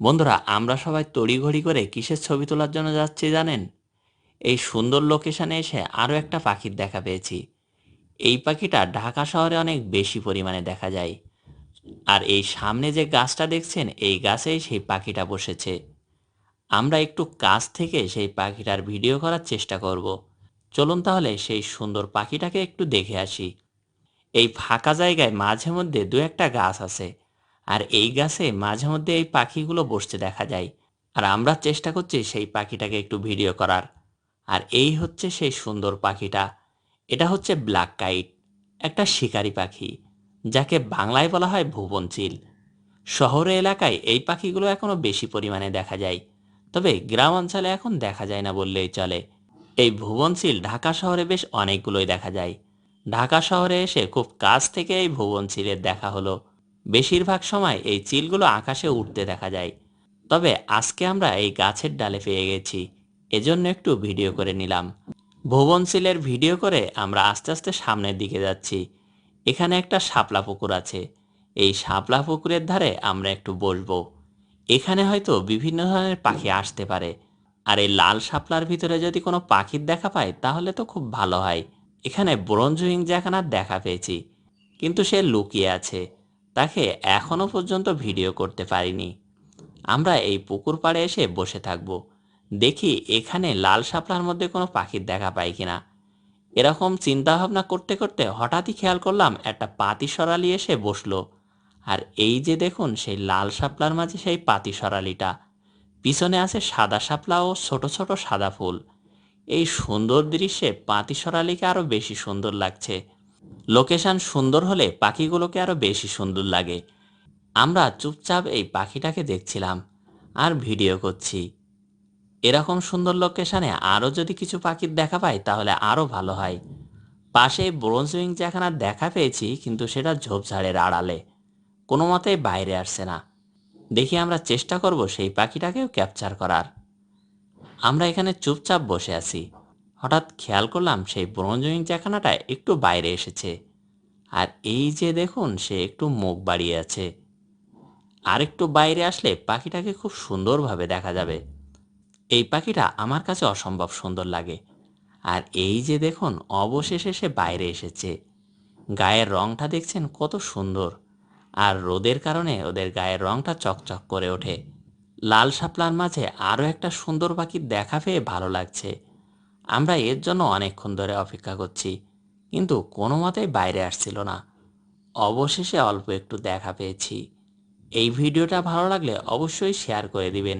বন্ধুরা, আমরা সবাই তড়িঘড়ি করে কিসের ছবি তোলার জন্য যাচ্ছি জানেন? এই সুন্দর লোকেশনে এসে আরও একটা পাখির দেখা পেয়েছি। এই পাখিটা ঢাকা শহরে অনেক বেশি পরিমাণে দেখা যায়। আর এই সামনে যে গাছটা দেখছেন, এই গাছেই সেই পাখিটা বসেছে। আমরা একটু কাছ থেকে সেই পাখিটার ভিডিও করার চেষ্টা করব। চলুন তাহলে সেই সুন্দর পাখিটাকে একটু দেখে আসি। এই ফাঁকা জায়গায় মাঝে মধ্যে দু একটা গাছ আছে। আর এই গাছে মাঝে মধ্যে এই পাখিগুলো বসতে দেখা যায়। আর আমরা চেষ্টা করছি সেই পাখিটাকে একটু ভিডিও করার। আর এই হচ্ছে সেই সুন্দর পাখিটা। এটা হচ্ছে ব্ল্যাক কাইট, একটা শিকারি পাখি, যাকে বাংলায় বলা হয় ভুবনচিল শহরে এলাকায় এই পাখিগুলো এখনও বেশি পরিমাণে দেখা যায়, তবে গ্রাম অঞ্চলে এখন দেখা যায় না বললেই চলে। এই ভুবনচিল ঢাকা শহরে বেশ অনেকগুলোই দেখা যায়। ঢাকা শহরে এসে খুব কাছ থেকে এই ভুবনচিলের দেখা হলো। বেশিরভাগ সময় এই চিলগুলো আকাশে উঠতে দেখা যায়। তবে আজকে আমরা এই গাছের ডালে পেয়ে গেছি, এজন্য একটু ভিডিও করে নিলাম। ভুবনশীলের ভিডিও করে আমরা আস্তে আস্তে সামনের দিকে যাচ্ছি। এখানে একটা শাপলা পুকুর আছে। এই শাপলা পুকুরের ধারে আমরা একটু বসবো। এখানে হয়তো বিভিন্ন ধরনের পাখি আসতে পারে। আর এই লাল শাপলার ভিতরে যদি কোনো পাখির দেখা পাই তাহলে তো খুব ভালো হয়। এখানে ব্রঞ্জ জ্যাকানার দেখা পেয়েছি। কিন্তু সে লুকিয়ে আছে। তাকে এখনও পর্যন্ত ভিডিও করতে পারিনি। আমরা এই পুকুর পাড়ে এসে বসে থাকব। দেখি এখানে লাল শাপলার মধ্যে কোনো পাখির দেখা পাই কিনা। এরকম চিন্তা ভাবনা করতে করতে হঠাৎই খেয়াল করলাম একটা পাতি সরালি এসে বসল। আর এই যে দেখুন, সেই লাল শাপলার মাঝে সেই পাতি সরালিটা পিছনে আছে সাদা শাপলা ও ছোট ছোট সাদা ফুল। এই সুন্দর দৃশ্যে পাতি সরালিকে আরও বেশি সুন্দর লাগছে। লোকেশন সুন্দর হলে পাখিগুলোকে আরও বেশি সুন্দর লাগে। আমরা চুপচাপ এই পাখিটাকে দেখছিলাম আর ভিডিও করছি। এরকম সুন্দর লোকেশানে আরও যদি কিছু পাখির দেখা পাই তাহলে আরও ভালো হয়। পাশে ব্রোঞ্জ উইং যেখানে দেখা পেয়েছি কিন্তু সেটা ঝোপঝাড়ের আড়ালে। কোনো মতেই বাইরে আসছে না। দেখি আমরা চেষ্টা করব সেই পাখিটাকেও ক্যাপচার করার। আমরা এখানে চুপচাপ বসে আছি। হঠাৎ খেয়াল করলাম সেই ব্রোঞ্জ উইং চ্যাখানাটা একটু বাইরে এসেছে। আর এই যে দেখুন, সে একটু মুখ বাড়িয়ে আছে। আর একটু বাইরে আসলে পাখিটাকে খুব সুন্দরভাবে দেখা যাবে। এই পাখিটা আমার কাছে অসম্ভব সুন্দর লাগে। আর এই যে দেখুন, অবশেষে সে বাইরে এসেছে। গায়ের রংটা দেখছেন কত সুন্দর। আর রোদের কারণে ওদের গায়ের রংটা চকচক করে ওঠে। লাল শাপলার মাঝে আরও একটা সুন্দর পাখির দেখা পেয়ে ভালো লাগছে। আমরা এর জন্য অনেকক্ষণ ধরে অপেক্ষা করছি, কিন্তু কোনো মতেই বাইরে আসছিল না। অবশেষে অল্প একটু দেখা পেয়েছি। এই ভিডিওটা ভালো লাগলে অবশ্যই শেয়ার করে দিবেন।